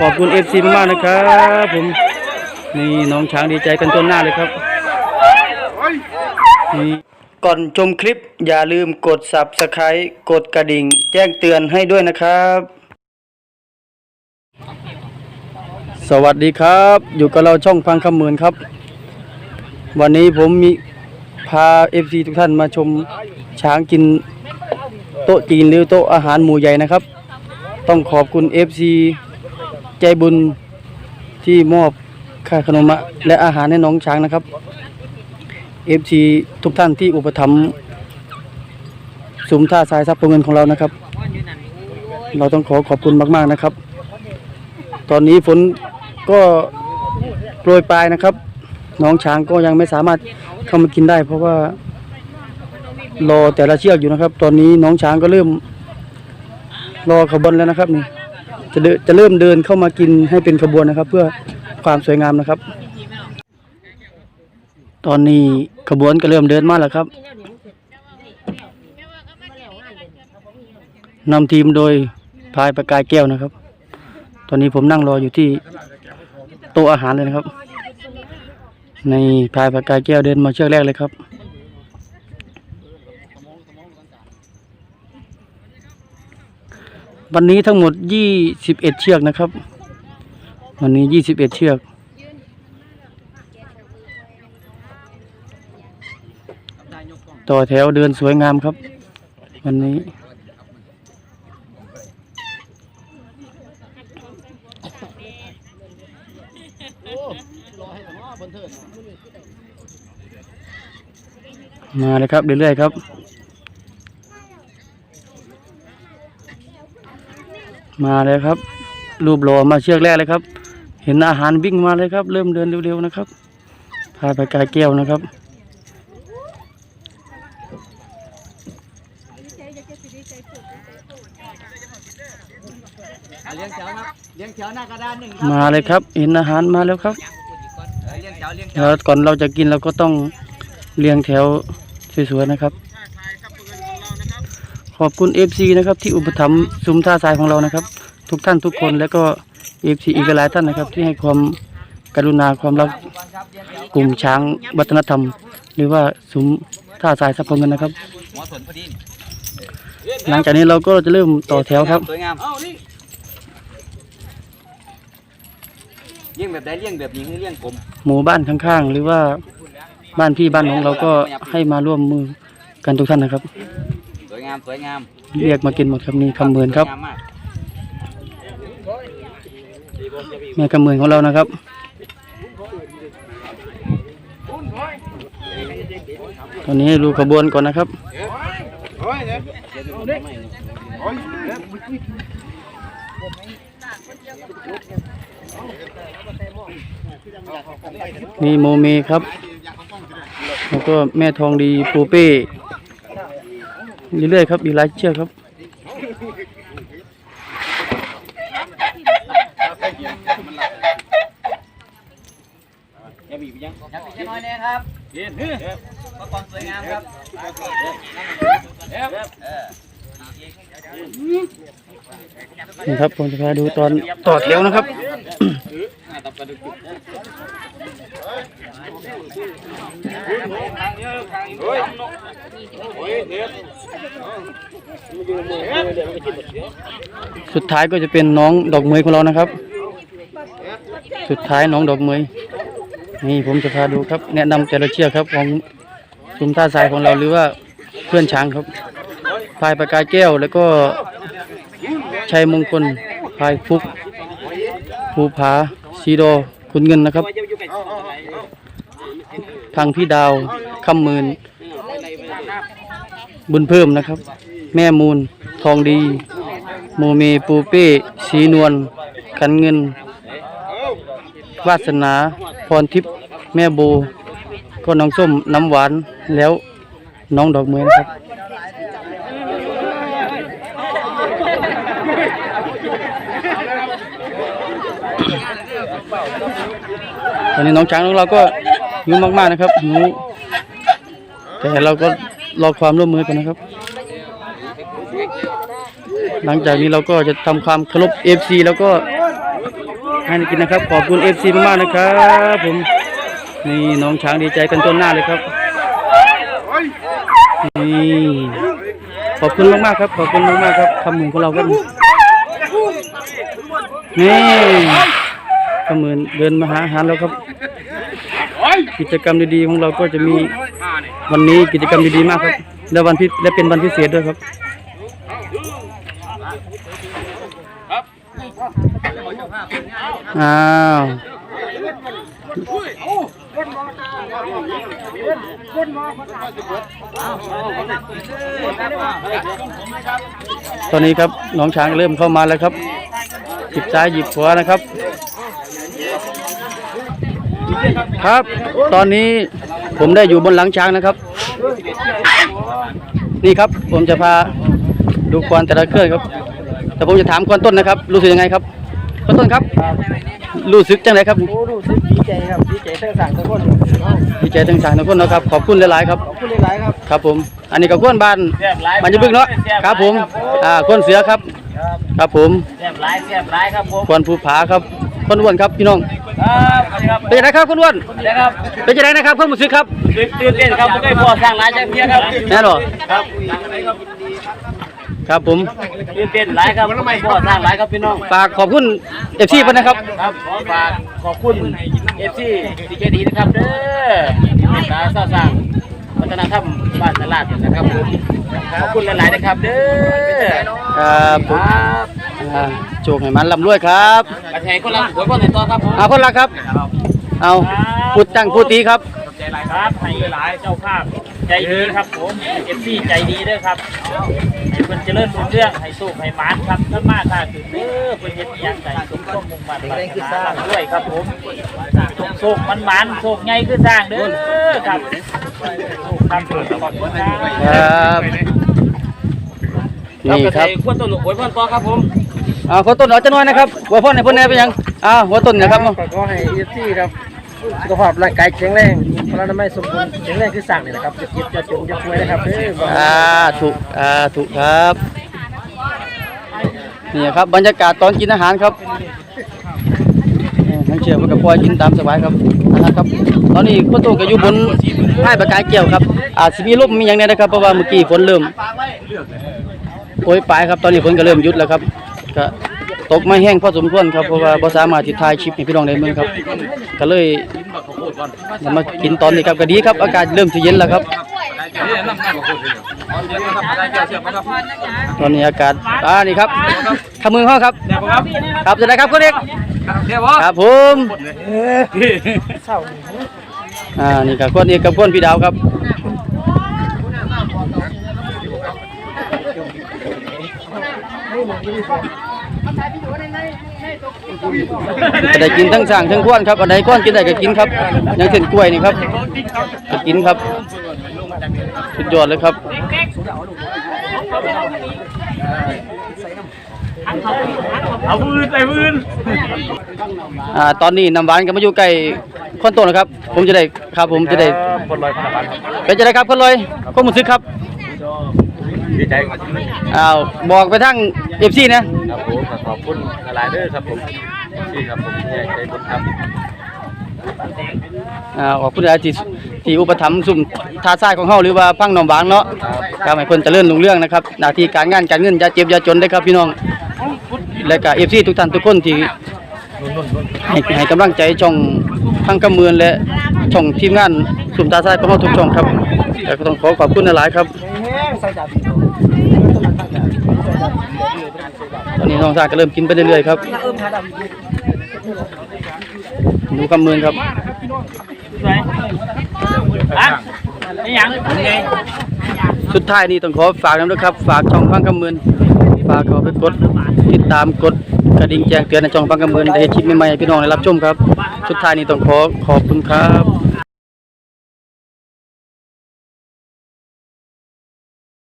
ขอบคุณเอฟซีมากๆนะครับ ผมนี่น้องช้างดีใจกันจนหน้าเลยครับนี่ก่อนชมคลิปอย่าลืมกด subscribe กดกระดิ่ง แจ้งเตือนให้ด้วยนะครับ สวัสดีครับ อยู่กับเราช่องฟังคำหมื่นครับ วันนี้ผมมีพาเอฟซีทุกท่านมาชมช้างกินโต๊ะจีนหรือโต๊ะอาหารหมู่ใหญ่นะครับ ต้องขอบคุณ FC ใจบุญที่มอบค่าขนมและอาหารให้น้องช้างนะครับ FC ทุกท่านที่อุปถัมภ์สุมท่าทรายทรัพย์เงินของเรานะครับ เราต้องขอขอบคุณมาก ๆนะครับ ตอนนี้ฝนก็โปรยปลายนะครับ น้องช้างก็ยังไม่สามารถเข้ามากินได้ เพราะว่ารอแต่ละเชือกอยู่นะครับ ตอนนี้น้องช้างก็เริ่มรอขบวนแล้วนะครับนี่ จะเดินจะเริ่มเดินเข้ามากินให้เป็นขบวนนะครับ เพื่อความสวยงามนะครับ ตอนนี้ขบวนก็เริ่มเดินมาแล้วครับนำทีมโดยพายประกายแก้วนะครับ ตอนนี้ผมนั่งรออยู่ที่โต๊ะอาหารเลยนะครับ ในพายประกายแก้วเดินมาเชือกแรกเลยครับ วันนี้ทั้งหมดยี่สิบเอ็ดเชือกนะครับ วันนี้ยี่สิบเอ็ดเชือก ต่อแถวเดินสวยงามครับ วันนี้ มาเลยครับเรื่อยๆครับ มาเลยครับ รูปหล่อมาเชือกแรกเลยครับ เห็นอาหารวิ่งมาเลยครับ เริ่มเดินเร็วๆนะครับพาไปกายแก้วนะครับเลี้ยงแถวนะเลี้ยงแถวหน้ากระดานหนึ่งมาเลยครับ เห็นอาหารมาแล้วครับเลี้ยงแถวเลี้ยงแถวแล้วก่อนเราจะกินเราก็ต้องเรียงแถวสวยๆนะครับ ขอบคุณ FC นะครับที่อุปถัมภ์ซุ้มท่าทรายของเรานะครับ ทุกท่านทุกคน แล้วก็ FC อีกหลายท่านนะครับ ที่ให้ความกรุณาความรักกลุ่มช้างวัฒนธรรม หรือว่าซุ้มท่าทรายสัพพงเงินนะครับ หมอสนพอดีหลังจากนี้เราก็จะเริ่มต่อแถวครับสวยงามเลี้ยงแบบใดเลี้ยงแบบนี้คือเลี้ยงกลมหมู่บ้านข้างๆ หรือว่าบ้านพี่บ้านน้องเราก็ให้มาร่วมมือกันทุกท่านนะครับ สวยงามสวยงามเรียกมากินหมดครับนี่คำเหมือนครับ สวยงามมาก แม่คำมือของเรานะครับตอนนี้ดูขบวนก่อนนะครับนี่โมเมครับ แล้วก็แม่ทองดีปูเป้เรื่อยๆครับอีกหลายเชือกครับ ย่าบีบยังอย่าบีบน้อยแน่ครับเย็นก็ความสวยงามครับเออนี่ครับผมจะพาดูตอนต่อแถวนะครับสุดท้ายก็จะเป็นน้องดอกเมยของเรานะครับ สุดท้ายน้องดอกเมย นี่ผมจะพาดูครับ แนะนำแต่ละเชือกครับของซุมท่าทรายของเราหรือว่าเพื่อนช้างครับพายประกายแก้วแล้วก็ชัยมงคลพายฟุกภูผาสีโดคุณเงินนะครับ ทางพี่ดาวคำหมื่นบุญเพิ่มนะครับ แม่มูล ทองดี โมเมปูเป้สีนวลขันเงิน วาสนาพรทิพย์แม่โบก็น้องส้มน้ำหวานแล้วน้องดอกเมยนะครับตอนนี้น้องช้างของเราก็หิวมากๆนะครับหิวแต่เราก็รอความร่วมมือกันนะครับ หลังจากนี้เราก็จะทำความเคารพ FC แล้วก็ ให้กินนะครับ ขอบคุณเอฟซีมากๆนะครับ ผมนี่น้องช้างดีใจกันจนหน้าเลยครับนี่ขอบคุณมากๆครับ ขอบคุณมากๆครับคำหมื่นของเราครับนี่คำมื่นเดินมาหาอาหารแล้วครับ กิจกรรมดีๆของเราก็จะมีวันนี้กิจกรรมดีๆมากครับ และวันพิและเป็นวันพิเศษด้วยครับ อ้าวตอนนี้ครับน้องช้างเริ่มเข้ามาแล้วครับหยิบซ้ายหยิบขวานะครับ ครับ ตอนนี้ผมได้อยู่บนหลังช้างนะครับ นี่ครับผมจะพาดูควานแต่ละเครื่องครับ แต่ผมจะถามควานต้นนะครับ รู้สึกยังไงครับควานต้นครับรู้สึกจังไงครับโอ้รู้สึกดีใจครับดีใจทั้งสั่งทั้งคนดีใจทั้งสามทุกคนนะครับ ขอบคุณหลาย ๆ ครับ ขอบคุณหลายๆครับครับผม อันนี้ก็ควานบ้านบ้านจะบึกเนาะครับผมอ่าควานเสือครับ ครับผมเสียบหลายเสียบหลายครับผมควานภูผาครับควานอ้วนครับพี่น้องครับครับเป็นยังไงครับควานอ้วนนะครับเป็นยังไงนะครับความรู้สึกครับตื่นเต้นครับไม่เคยพอสร้างหลายจังเพียครับแน่นอนครับ ครับผมตื่นเต้นหลายครับไม่พอสร้างหลายครับพี่น้องฝากขอบคุณเอฟซีเพิ่นนะครับครับขอฝากขอบคุณเอฟซีดีเจดีนะครับเด้อตาสร้างสร้างวัฒนธรรมบ้านตลาดนะครับผมขอบคุณหลายๆนะครับเด้อครับผคมรับอ่าโชคให้มันร่ำรวยครับกระแทกคนละหัวคนละตัวครับผมเอาคนละครับ เอาพูดตั้งพูดตีครับใจหลายครับให้หลายเจ้าภาพ ใจดีครับผมเอฟซีใจดีด้วยครับให้เพิ่นเจริญรุ่งเรื่องให้สุขให้หมานครับท่านมาถ้าถึงเด้อเพิ่นเฮ็ดอีหยังใส่สมความมุ่งมั่นปรารถนาด้วยครับผมสุขมันหมานสุขใหญ่คือสร้างเด้อครับสุขครับขอบคุณครับครับนี่ครับควรตัวหลวงโอยพ่อต่อครับผมเอาขอต้นเอาจะน้อยนะครับหัวพ่อในพ่นแน่เป็นยังอ้าวหัวต้นนะครับขอให้เอฟซีครับสุขภาพร่างกายแข็งแรง พลานามัยสมบูรณ์แข็งแรงคือสร้างนี่นะครับจะเก็บจะจนจะช่วยนะครับเด้ออ่าถูกอ่าถูกครับนี่ครับบรรยากาศตอนกินอาหารครับทั้งเชื่อมันกับปล่อยกินตามสบายครับนะครับ ตอนนี้พ่อตุ้งก็อยู่บนไม้ประกายเกี่ยวครับอาจสิมีลมมีอย่างเนี้นะครับเพราะว่าเมื่อกี้ฝนเริ่มโอยปลายครับตอนนี้ฝนก็เริ่มหยุดแล้วครับก็ตกไม่แห้งพอสมควรครับเพราะว่าบ่สามารถที่ถ่ายคลิปให้พี่น้องได้เมืองครับ ก็เลย มากินตอนนี้ครับก็ดีครับ อากาศเริ่มจะเย็นแล้วครับ ตอนนี้อากาศอ่านี่ครับขมือห้อครับ ครับจะได้ครับคุณเอกครับผมอ่านี่ครับคนเอกกับคนพี่ดาวครับ จะได้กินทั้งสั่งทั้งก้อนครับอันไหนก้อนกินได้ก็กินครับอย่างเช่นกล้วยนี่ครับก็กินครับสุดยอดเลยครับเอามือใส่มืออ่าตอนนี้น้ำหวานก็มาอยู่ใกล้คนโตนะครับ ผมจะได้ครับผมจะได้คนลอยพนักงานเป็นจะได้ครับคนลอยคนมือซื้อครับ ดีใจอ้าวบอกไปทั้งเอฟซีนะครับผมขอบคุณหลายเด้อครับผมที่ครับผมใจใจบุญครับอ่าขอบคุณอาที่ที่อุปถัมภ์สุ่มทาซ่ายของเฮาหรือว่าพังหนองหวางเนาะครับให้เพิ่นเจริญรุ่งเรืองนะครับหน้าที่การงานการเงินอย่าเจ็บอย่าจนเด้อครับพี่น้องและก็เอฟซีทุกท่านทุกคนที่ให้ให้กำลังใจช่องทั้งกำเมือนและช่องทีมงานสุ่มทาซ่ายของเฮาทุกช่องครับแล้วก็ต้องขอขอบคุณหลายๆครับ ตอนนี้น้องซาก็เริ่มกินไปเรื่อยๆครับดูกำมือครับอะนี่ยังไงสุดท้ายนี้ต้องขอฝากนะครับ ฝากช่องฟังคำมือนฝากเขาไปกดติดตามกดกระดิ่งแจ้งเตือนในช่องฟังคำมือนได้เห็นคลิปใหม่ๆให้พี่น้องได้รับชมครับ สุดท้ายนี้ต้องขอขอบคุณครับ